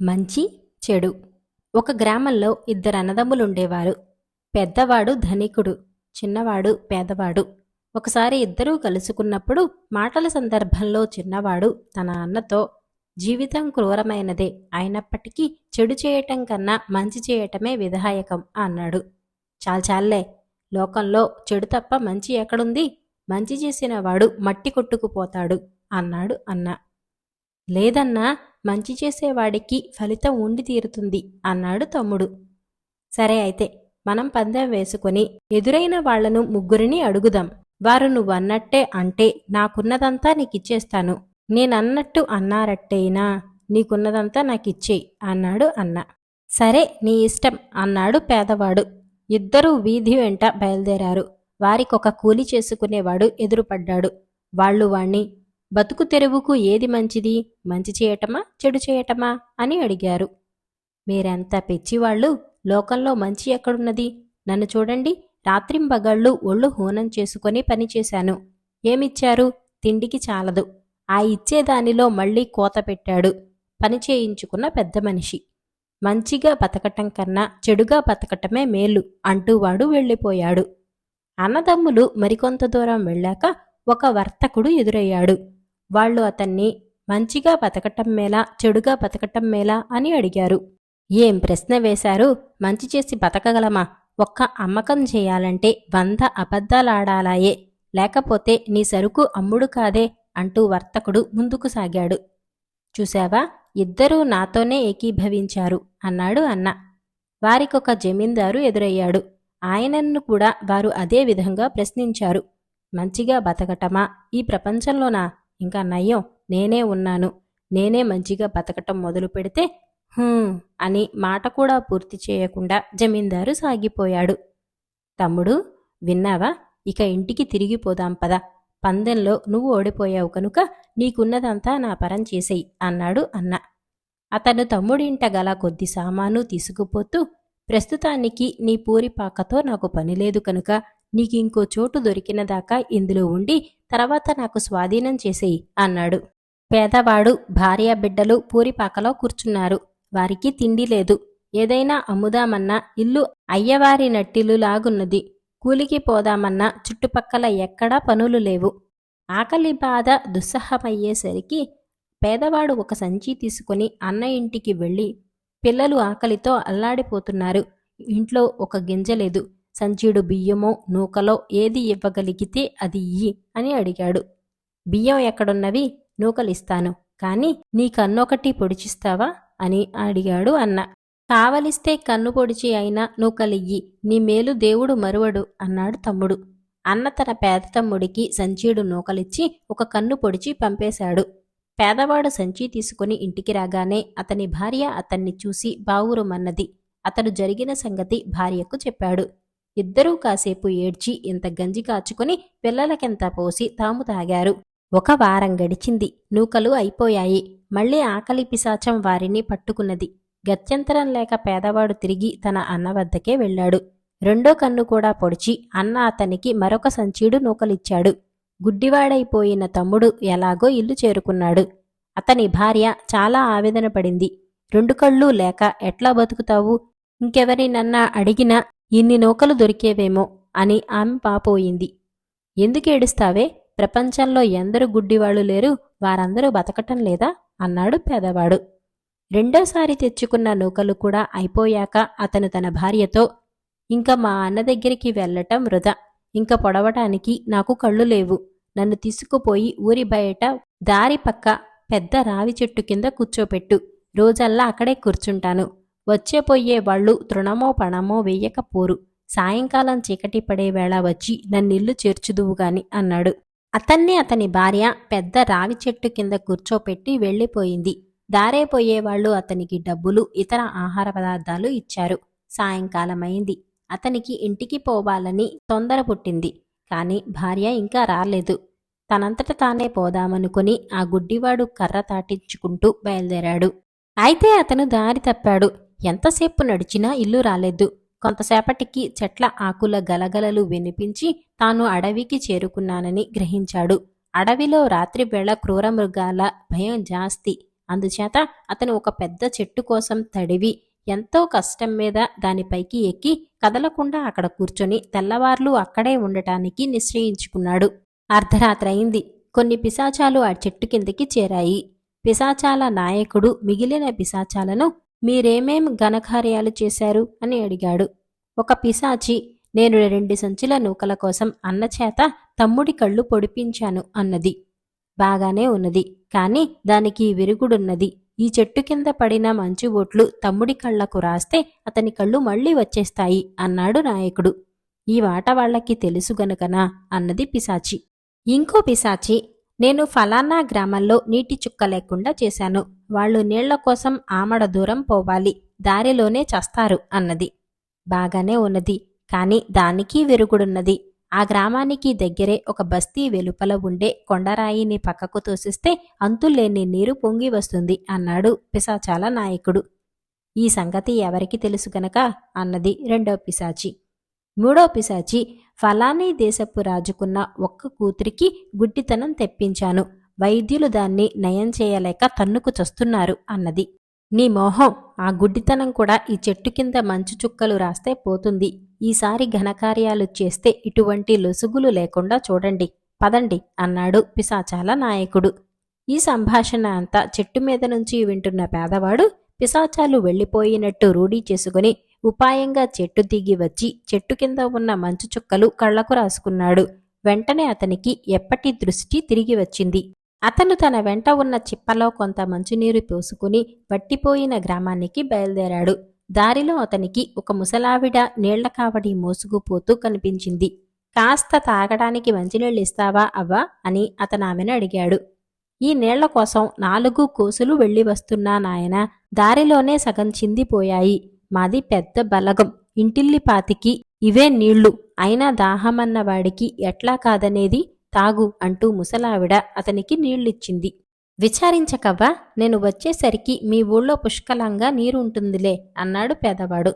మంచి చెడు. ఒక గ్రామంలో ఇద్దరు అన్నదమ్ములుండేవారు. పెద్దవాడు ధనికుడు చిన్నవాడు పేదవాడు. ఒకసారి ఇద్దరూ కలుసుకున్నప్పుడు మాటల సందర్భంలో చిన్నవాడు తన అన్నతో జీవితం క్రూరమైనదే అయినప్పటికీ చెడు చేయటం కన్నా మంచి చేయటమే విధాయకం అన్నాడు. చాల్చాల్లే లోకంలో చెడు తప్ప మంచి ఎక్కడుంది? మంచి చేసిన వాడు మట్టి కొట్టుకుపోతాడు అన్నాడు అన్న. లేదన్నా మంచి చేసేవాడికి ఫలితం ఉండి తీరుతుంది అన్నాడు తమ్ముడు. సరే అయితే మనం పందెం వేసుకొని ఎదురైన వాళ్ళను ముగ్గురిని అడుగుదాం. వారు నువ్వన్నట్టే అంటే నాకున్నదంతా నీకిచ్చేస్తాను. నేనన్నట్టు అన్నారట్టేనా? నీకున్నదంతా నాకిచ్చేయి అన్నాడు అన్న. సరే నీ ఇష్టం అన్నాడు పేదవాడు. ఇద్దరూ వీధి వెంట బయలుదేరారు. వారికొక కూలి చేసుకునేవాడు ఎదురుపడ్డాడు. వాళ్ళు వాణ్ణి బతుకు తెరువుకు ఏది మంచిది? మంచి చేయటమా? చెడు చేయటమా? అని అడిగారు. మీరంతా పిచ్చివాళ్ళు? లోకంలో మంచి ఎక్కడున్నది? నన్ను చూడండి. రాత్రింబగళ్ళు ఒళ్ళు హూనం చేసుకొని పనిచేశాను ఏమిచ్చారు? తిండికి చాలదు. ఆ ఇచ్చేదానిలో మళ్ళీ కోత పెట్టాడు. పని చేయించుకున్న పెద్ద మనిషి. మంచిగా బతకటం కన్నా చెడుగా బతకటమే మేలు అంటూ వాడు వెళ్ళిపోయాడు. అన్నదమ్ములు మరికొంత దూరం వెళ్ళాక ఒక వర్తకుడు ఎదురయ్యాడు. వాళ్ళు అతన్ని మంచిగా బతకటం మేలా చెడుగా బతకటం మేలా అని అడిగారు. ఏం ప్రశ్న వేశారు? మంచి చేసి బతకగలమా? ఒక్క అమ్మకం చేయాలంటే వంద అబద్ధాలాడాలాయే. లేకపోతే నీ సరుకు అమ్ముడు కాదే అంటూ వర్తకుడు ముందుకు సాగాడు. చూశావా? ఇద్దరూ నాతోనే ఏకీభవించారు అన్నాడు అన్న. వారికొక జమీందారు ఎదురయ్యాడు. ఆయనన్ను కూడా వారు అదే విధంగా ప్రశ్నించారు. మంచిగా బతకటమా? ఈ ప్రపంచంలోనా? ఇంకా నయ్యం నేనే ఉన్నాను. నేనే మంచిగా బతకటం మొదలు పెడితే అని మాట కూడా పూర్తి చేయకుండా జమీందారు సాగిపోయాడు. తమ్ముడు విన్నావా? ఇక ఇంటికి తిరిగిపోదాం పద పందెంలో నువ్వు ఓడిపోయావు కనుక నీకున్నదంతా నా పరం చేసేయి అన్నాడు అన్న. అతను తమ్ముడింట గల కొద్ది సామాను తీసుకుపోతూ ప్రస్తుతానికి నీ పూరిపాకతో నాకు పనిలేదు కనుక నీకు ఇంకో చోటు దొరికిన దాకా ఇందులో ఉండి తర్వాత నాకు స్వాధీనం చేసేయి అన్నాడు. పేదవాడు భార్య బిడ్డలు పూరిపాకలో కూర్చున్నారు. వారికి తిండి లేదు. ఏదైనా అమ్ముదామన్నా ఇల్లు అయ్యవారి నట్టిల్లు లాగున్నది కూలికి పోదామన్నా చుట్టుపక్కల ఎక్కడా పనులు లేవు. ఆకలి బాధ దుస్సహమయ్యేసరికి పేదవాడు ఒక సంచి తీసుకుని అన్న ఇంటికి వెళ్ళి పిల్లలు ఆకలితో అల్లాడిపోతున్నారు. ఇంట్లో ఒక గింజ లేదు. సంచీడు బియ్యమో నూకలో ఏది ఇవ్వగలిగితే అది ఇయ్యి అని అడిగాడు. బియ్యం ఎక్కడున్నవి? నూకలిస్తాను. కాని నీ కన్నొకటి పొడిచిస్తావా? అని అడిగాడు అన్న. కావలిస్తే కన్ను పొడిచి అయినా నూకలియ్యి. నీ మేలు దేవుడు మరువడు అన్నాడు తమ్ముడు. అన్న తన పేద తమ్ముడికి సంచీడు నూకలిచ్చి ఒక కన్ను పొడిచి పంపేశాడు. పేదవాడు సంచి తీసుకుని ఇంటికి రాగానే అతని భార్య అతన్ని చూసి బావురుమన్నది. అతను జరిగిన సంగతి భార్యకు చెప్పాడు. ఇద్దరూ కాసేపు ఏడ్చి ఇంత గంజి కాచుకుని పిల్లలకెంత పోసి తాము తాగారు. ఒక వారం గడిచింది. నూకలు అయిపోయాయి. మళ్ళీ ఆకలి పిశాచం వారిని పట్టుకున్నది. గత్యంతరం లేక పేదవాడు తిరిగి తన అన్న వద్దకే వెళ్ళాడు. రెండో కన్ను కూడా పొడిచి అన్న అతనికి మరొక సంచీడు నూకలిచ్చాడు. గుడ్డివాడైపోయిన తమ్ముడు ఎలాగో ఇల్లు చేరుకున్నాడు. అతని భార్య చాలా ఆవేదన పడింది. రెండు కళ్ళు లేక ఎట్లా బతుకుతావు? ఇంకెవరినన్నా అడిగినా ఇన్ని నూకలు దొరికేవేమో అని ఆమె పాపోయింది. ఎందుకు ఏడుస్తావే? ప్రపంచంలో ఎందరు గుడ్డివాళ్ళు లేరు వారందరూ బతకటం లేదా? అన్నాడు పేదవాడు. రెండోసారి తెచ్చుకున్న నూకలు కూడా అయిపోయాక అతను తన భార్యతో ఇంకా మా అన్న దగ్గరికి వెళ్ళటం వృధా. ఇంక పొడవటానికి నాకు కళ్ళు లేవు. నన్ను తీసుకుపోయి ఊరి బయట దారి పక్క పెద్ద రావి చెట్టు కింద కూర్చోపెట్టు. రోజల్లా అక్కడే కూర్చుంటాను. వచ్చే పోయే వాళ్ళు తృణమో పణమో వేయకపోరు. సాయంకాలం చీకటి పడే వేళ వచ్చి నన్నిల్లు చేర్చుదువుగాని అన్నాడు. అతన్ని అతని భార్య పెద్ద రావి చెట్టు కింద కూర్చోపెట్టి వెళ్ళిపోయింది. దారే పోయేవాళ్ళు అతనికి డబ్బులు ఇతర ఆహార పదార్థాలు ఇచ్చారు. సాయంకాలమైంది. అతనికి ఇంటికి పోవాలని తొందర పుట్టింది. కాని భార్య ఇంకా రాలేదు. తనంతట తానే పోదామనుకుని ఆ గుడ్డివాడు కర్ర తాటించుకుంటూ బయలుదేరాడు. అయితే అతను దారి తప్పాడు. ఎంతసేపు నడిచినా ఇల్లు రాలేదు. కొంతసేపటికి చెట్ల ఆకుల గలగలలు వినిపించి తాను అడవికి చేరుకున్నానని గ్రహించాడు. అడవిలో రాత్రివేళ క్రూరమృగాల భయం జాస్తి. అందుచేత అతను ఒక పెద్ద చెట్టు కోసం తడివి ఎంతో కష్టం మీద దానిపైకి ఎక్కి కదలకుండా అక్కడ కూర్చొని తెల్లవార్లు అక్కడే ఉండటానికి నిశ్చయించుకున్నాడు. అర్ధరాత్రి అయింది. కొన్ని పిశాచాలు ఆ చెట్టు కిందకి చేరాయి. పిశాచాల నాయకుడు మిగిలిన పిశాచాలను మీరేమేం ఘనకార్యాలు చేశారు? అని అడిగాడు. ఒక పిశాచి నేను రెండు సంచుల నూకల కోసం అన్నచేత తమ్ముడి కళ్ళు పొడిపించాను అన్నది. బాగానే ఉన్నది. కాని దానికి విరుగుడున్నది. ఈ చెట్టు కింద పడిన మంచు బొట్లు తమ్ముడి కళ్ళకు రాస్తే అతని కళ్ళు మళ్ళీ వచ్చేస్తాయి అన్నాడు నాయకుడు. ఈ వాట వాళ్ళకి తెలుసు గనుకనా? అన్నది పిశాచి. ఇంకో పిశాచి నేను ఫలానా గ్రామంలో నీటి చుక్క లేకుండా చేశాను. వాళ్ళు నీళ్ళ కోసం ఆమడ దూరం పోవాలి. దారిలోనే చస్తారు అన్నది. బాగానే ఉన్నది. కాని దానికి వెరుగుడున్నది. ఆ గ్రామానికి దగ్గరే ఒక బస్తీ వెలుపల ఉండే కొండరాయిని పక్కకు తోసిస్తే అంతులేని నీరు పొంగి వస్తుంది అన్నాడు పిశాచాల నాయకుడు. ఈ సంగతి ఎవరికి తెలుసు గనక? అన్నది రెండో పిశాచి. మూడో పిశాచి ఫలానీ దేశపు రాజుకున్న ఒక్క కూతురికి గుడ్డితనం తెప్పించాను. వైద్యులు దాన్ని నయం చేయలేక తన్నుకు చస్తున్నారు అన్నది. నీ మోహం ఆ గుడ్డితనం కూడా ఈ చెట్టు కింద మంచు చుక్కలు రాస్తే పోతుంది. ఈసారి ఘనకార్యాలు చేస్తే ఇటువంటి లొసుగులు లేకుండా చూడండి పదండి అన్నాడు పిశాచాల నాయకుడు. ఈ సంభాషణ అంతా చెట్టు మీద నుంచి వింటున్న పేదవాడు పిశాచాలు వెళ్ళిపోయినట్టు రూఢీ చేసుకుని ఉపాయంగా చెట్టు దిగి వచ్చి చెట్టు కింద ఉన్న మంచు చుక్కలు కళ్ళకు రాసుకున్నాడు. వెంటనే అతనికి ఎప్పటి దృష్టి తిరిగి వచ్చింది. అతను తన వెంట ఉన్న చిప్పలో కొంత మంచునీరు పోసుకుని వట్టిపోయిన గ్రామానికి బయలుదేరాడు. దారిలో అతనికి ఒక ముసలావిడ నీళ్ళ కావడి మోసుకుపోతూ కనిపించింది. కాస్త తాగడానికి మంచినీళ్ళు ఇస్తావా అవ్వా? అని అతను ఆమెను అడిగాడు. ఈ నీళ్ళ కోసం నాలుగు కోసులు వెళ్ళి వస్తున్నా నాయన. దారిలోనే సగం చిందిపోయాయి. మాది పెద్ద బలగం. ఇంటిల్లిపాతికి ఇవే నీళ్ళు. అయినా దాహమన్నవాడికి ఎట్లా కాదనేది? తాగు అంటూ ముసలావిడ అతనికి నీళ్ళిచ్చింది. విచారించకవ్వా నేను వచ్చేసరికి మీ ఊళ్ళో పుష్కలంగా నీరు ఉంటుందిలే అన్నాడు పేదవాడు.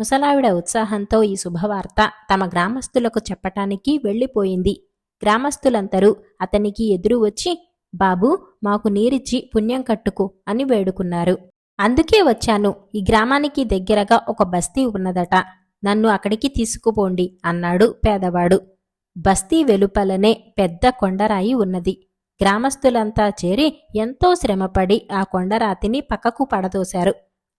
ముసలావిడ ఉత్సాహంతో ఈ శుభవార్త తమ గ్రామస్తులకు చెప్పటానికి వెళ్ళిపోయింది. గ్రామస్తులందరూ అతనికి ఎదురు వచ్చి బాబూ మాకు నీరిచ్చి పుణ్యం కట్టుకు అని వేడుకున్నారు. అందుకే వచ్చాను. ఈ గ్రామానికి దగ్గరగా ఒక బస్తీ ఉన్నదట. నన్ను అక్కడికి తీసుకుపోండి అన్నాడు పేదవాడు. బస్తీ వెలుపలనే పెద్ద కొండరాయి ఉన్నది. గ్రామస్తులంతా చేరి ఎంతో శ్రమపడి ఆ కొండరాతిని పక్కకు పడదోశారు.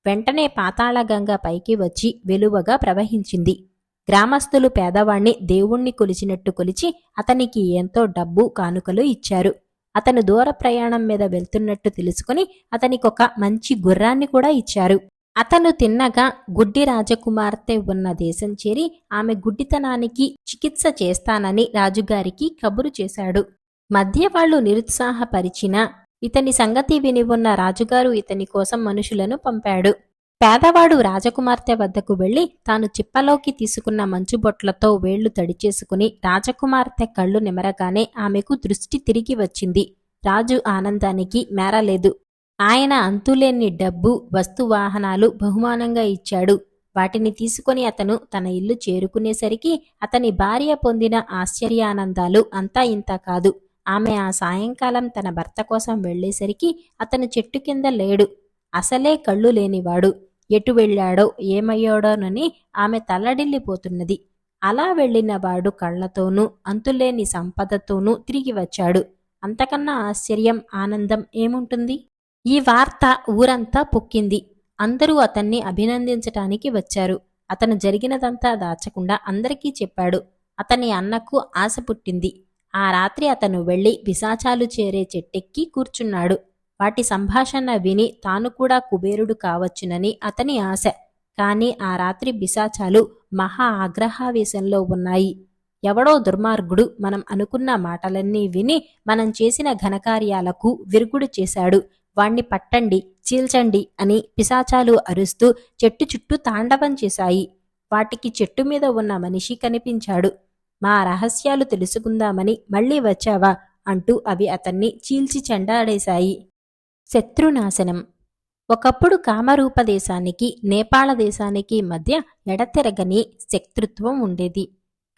వెంటనే పాతాళగంగ పైకి వచ్చి వెలువగా ప్రవహించింది. గ్రామస్తులు పేదవాణ్ణి దేవుణ్ణి కొలిచినట్టు కొలిచి అతనికి ఎంతో డబ్బు కానుకలు ఇచ్చారు. అతను దూర ప్రయాణం మీద వెళ్తున్నట్టు తెలుసుకుని అతనికొక మంచి గుర్రాన్ని కూడా ఇచ్చారు. అతను తిన్నగా గుడ్డి రాజకుమార్తె ఉన్న దేశం చేరి ఆమె గుడ్డితనానికి చికిత్స చేస్తానని రాజుగారికి కబురు చేశాడు. మధ్య వాళ్ళు నిరుత్సాహపరిచినా ఇతని సంగతి విని ఉన్న రాజుగారు ఇతని కోసం మనుషులను పంపాడు. పేదవాడు రాజకుమార్తె వద్దకు వెళ్ళి తాను చిప్పలోకి తీసుకున్న మంచుబొట్లతో వేళ్ళు తడిచేసుకుని రాజకుమార్తె కళ్ళు నిమరగానే ఆమెకు దృష్టి తిరిగి వచ్చింది. రాజు ఆనందానికి మేరలేదు. ఆయన అంతులేని డబ్బు వస్తువాహనాలు బహుమానంగా ఇచ్చాడు. వాటిని తీసుకొని అతను తన ఇల్లు చేరుకునేసరికి అతని భార్య పొందిన ఆశ్చర్యానందాలు అంతా ఇంత కాదు. ఆమె ఆ సాయంకాలం తన భర్త కోసం వెళ్ళేసరికి అతను చెట్టు కింద లేడు. అసలే కళ్ళు లేనివాడు. ఎటు వెళ్ళాడో ఏమయ్యాడోనని ఆమె తల్లడిల్లిపోతున్నది. అలా వెళ్ళిన వాడు కళ్ళతోనూ అంతులేని సంపదతోనూ తిరిగి వచ్చాడు. అంతకన్నా ఆశ్చర్యం ఆనందం ఏముంటుంది? ఈ వార్త ఊరంతా పొక్కింది. అందరూ అతన్ని అభినందించటానికి వచ్చారు. అతను జరిగినదంతా దాచకుండా అందరికీ చెప్పాడు. అతని అన్నకు ఆశ పుట్టింది. ఆ రాత్రి అతను వెళ్ళి పిశాచాలు చేరే చెట్టెక్కి కూర్చున్నాడు. వాటి సంభాషణ విని తాను కూడా కుబేరుడు కావచ్చునని అతని ఆశ. కానీ ఆ రాత్రి బిసాచాలు మహా ఆగ్రహావేశంలో ఉన్నాయి. ఎవడో దుర్మార్గుడు మనం అనుకున్న మాటలన్నీ విని మనం చేసిన ఘనకార్యాలకు విరుగుడు చేశాడు. వాణ్ణి పట్టండి చీల్చండి అని పిశాచాలు అరుస్తూ చెట్టు చుట్టూ తాండవం చేశాయి. వాటికి చెట్టు మీద ఉన్న మనిషి కనిపించాడు. మా రహస్యాలు తెలుసుకుందామని మళ్ళీ వచ్చావా? అంటూ అవి అతన్ని చీల్చి చెండాడేశాయి. శత్రునాశనం. ఒకప్పుడు కామరూప దేశానికి నేపాళ దేశానికి మధ్య ఎడతెరగని శత్రుత్వం ఉండేది.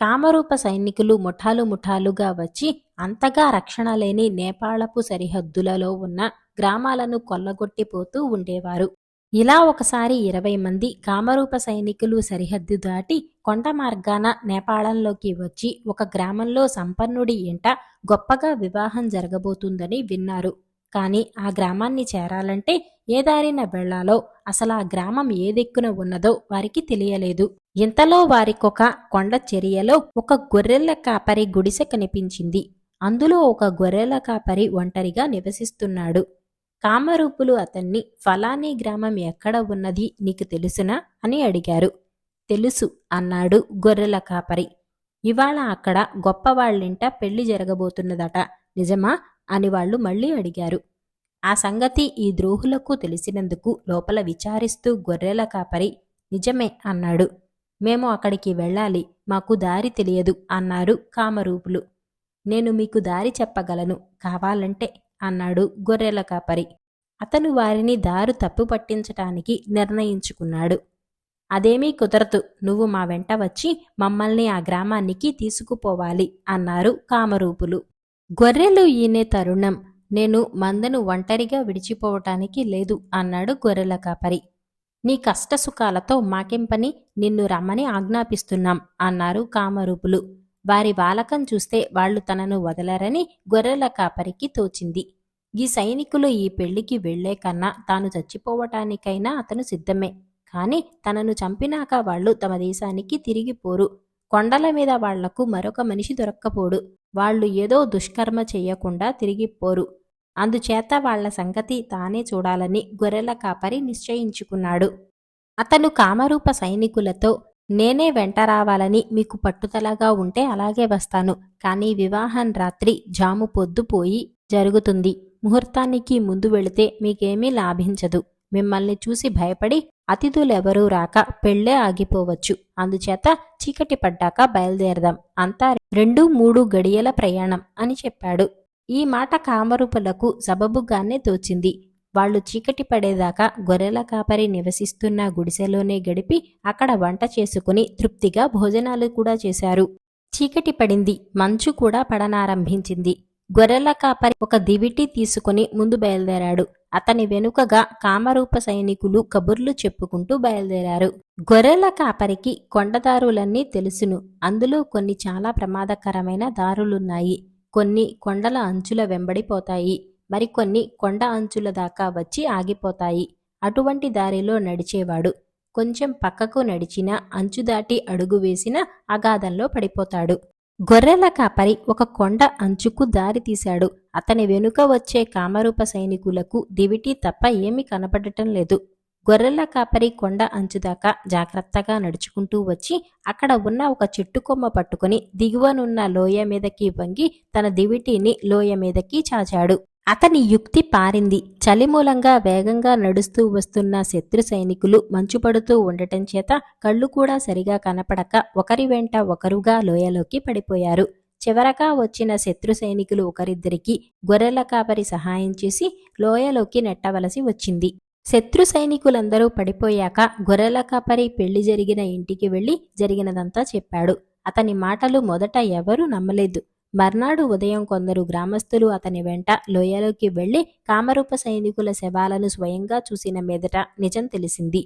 కామరూప సైనికులు ముఠాలు ముఠాలుగా వచ్చి అంతగా రక్షణ లేని నేపాళపు సరిహద్దులలో ఉన్న గ్రామాలను కొల్లగొట్టిపోతూ ఉండేవారు. ఇలా ఒకసారి ఇరవై మంది కామరూప సైనికులు సరిహద్దు దాటి కొండ మార్గాన నేపాళంలోకి వచ్చి ఒక గ్రామంలో సంపన్నుడి ఇంట గొప్పగా వివాహం జరగబోతుందని విన్నారు. కానీ ఆ గ్రామాన్ని చేరాలంటే ఏ దారిన వెళ్ళాలో అసలు ఆ గ్రామం ఏ దిక్కున ఉన్నదో వారికి తెలియలేదు. ఇంతలో వారికొక కొండ చర్యలో ఒక గొర్రెల కాపరి గుడిసె కనిపించింది. అందులో ఒక గొర్రెల కాపరి ఒంటరిగా నివసిస్తున్నాడు. కామరూపులు అతన్ని ఫలానీ గ్రామం ఎక్కడ ఉన్నది నీకు తెలుసునా? అని అడిగారు. తెలుసు అన్నాడు గొర్రెల కాపరి. ఇవాళ అక్కడ గొప్పవాళ్ళింట పెళ్ళి జరగబోతున్నదట. నిజమా? అని వాళ్ళు మళ్ళీ అడిగారు. ఆ సంగతి ఈ ద్రోహులకు తెలిసినందుకు లోపల విచారిస్తూ గొర్రెల కాపరి నిజమే అన్నాడు. మేము అక్కడికి వెళ్ళాలి. మాకు దారి తెలియదు అన్నారు కామరూపులు. నేను మీకు దారి చెప్పగలను కావాలంటే అన్నాడు గొర్రెల కాపరి. అతను వారిని దారు తప్పు పట్టించటానికి నిర్ణయించుకున్నాడు. అదేమీ కుదరదు. నువ్వు మా వెంట వచ్చి మమ్మల్ని ఆ గ్రామానికి తీసుకుపోవాలి అన్నారు కామరూపులు. గొర్రెలు ఈనే తరుణం. నేను మందను ఒంటరిగా విడిచిపోవటానికి లేదు అన్నాడు గొర్రెల కాపరి. నీ కష్టసుఖాలతో మాకేం పని నిన్ను రమ్మని ఆజ్ఞాపిస్తున్నాం అన్నారు కామరూపులు. వారి వాలకం చూస్తే వాళ్ళు తనను వదలరని గొర్రెల కాపరికి తోచింది. ఈ సైనికులు ఈ పెళ్ళికి వెళ్ళే కన్నా తాను చచ్చిపోవటానికైనా అతను సిద్ధమే. కాని తనను చంపినాక వాళ్ళు తమ దేశానికి తిరిగిపోరు కొండల మీద వాళ్ళకు మరొక మనిషి దొరక్కపోడు. వాళ్ళు ఏదో దుష్కర్మ చెయ్యకుండా తిరిగిపోరు. అందుచేత వాళ్ళ సంగతి తానే చూడాలని గొర్రెల కాపరి నిశ్చయించుకున్నాడు. అతను కామరూప సైనికులతో నేనే వెంట రావాలని మీకు పట్టుదలగా ఉంటే అలాగే వస్తాను. కానీ వివాహం రాత్రి జాము పొద్దుపోయి జరుగుతుంది. ముహూర్తానికి ముందు వెళితే మీకేమీ లాభించదు. మిమ్మల్ని చూసి భయపడి అతిథులెవరూ రాక పెళ్ళే ఆగిపోవచ్చు. అందుచేత చీకటి పడ్డాక బయలుదేరదాం అంతా రెండు మూడు గడియల ప్రయాణం అని చెప్పాడు. ఈ మాట కామరూపులకు సబబుగానే తోచింది. వాళ్ళు చీకటి పడేదాకా గొర్రెల కాపరి నివసిస్తున్న గుడిసెలోనే గడిపి అక్కడ వంట చేసుకుని తృప్తిగా భోజనాలు కూడా చేశారు. చీకటి పడింది. మంచు కూడా పడనారంభించింది. గొర్రెల కాపరి ఒక దివిటి తీసుకుని ముందు బయలుదేరాడు. అతని వెనుకగా కామరూప సైనికులు కబుర్లు చెప్పుకుంటూ బయలుదేరారు. గొర్రెల కాపరికి కొండదారులన్నీ తెలుసును. అందులో కొన్ని చాలా ప్రమాదకరమైన దారులున్నాయి. కొన్ని కొండల అంచుల వెంబడిపోతాయి. మరికొన్ని కొండ అంచుల దాకా వచ్చి ఆగిపోతాయి. అటువంటి దారిలో నడిచేవాడు కొంచెం పక్కకు నడిచినా అంచు దాటి అడుగు వేసిన అగాధంలో పడిపోతాడు. గొర్రెల కాపరి ఒక కొండ అంచుకు దారి తీశాడు. అతని వెనుక వచ్చే కామరూప సైనికులకు దివిటి తప్ప ఏమీ కనపడటం లేదు. గొర్రెల కాపరి కొండ అంచుదాకా జాగ్రత్తగా నడుచుకుంటూ వచ్చి అక్కడ ఉన్న ఒక చెట్టు కొమ్మ పట్టుకుని దిగువనున్న లోయ మీదకి వంగి తన దివిటీని లోయ మీదకి చాచాడు. అతని యుక్తి పారింది. చలి మూలంగా వేగంగా నడుస్తూ వస్తున్న శత్రు సైనికులు మంచు పడుతూ ఉండటం చేత కళ్ళు కూడా సరిగా కనపడక ఒకరి వెంట ఒకరుగా లోయలోకి పడిపోయారు. చివరగా వచ్చిన శత్రు సైనికులు ఒకరిద్దరికి గొర్రెల కాపరి సహాయం చేసి లోయలోకి నెట్టవలసి వచ్చింది. శత్రు సైనికులందరూ పడిపోయాక గొర్రెల కాపరి పెళ్ళి జరిగిన ఇంటికి వెళ్ళి జరిగినదంతా చెప్పాడు. అతని మాటలు మొదట ఎవరూ నమ్మలేదు. మర్నాడు ఉదయం కొందరు గ్రామస్తులు అతని వెంట లోయలోకి వెళ్ళి కామరూప సైనికుల శవాలను స్వయంగా చూసిన మీదట నిజం తెలిసింది.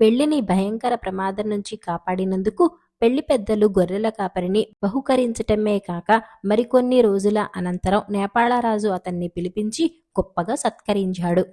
పెళ్ళిని భయంకర ప్రమాదం నుంచి కాపాడినందుకు పెళ్ళి పెద్దలు గొర్రెల కాపరిని బహుకరించటమే కాక మరికొన్ని రోజుల అనంతరం నేపాళరాజు అతన్ని పిలిపించి గొప్పగా సత్కరించాడు.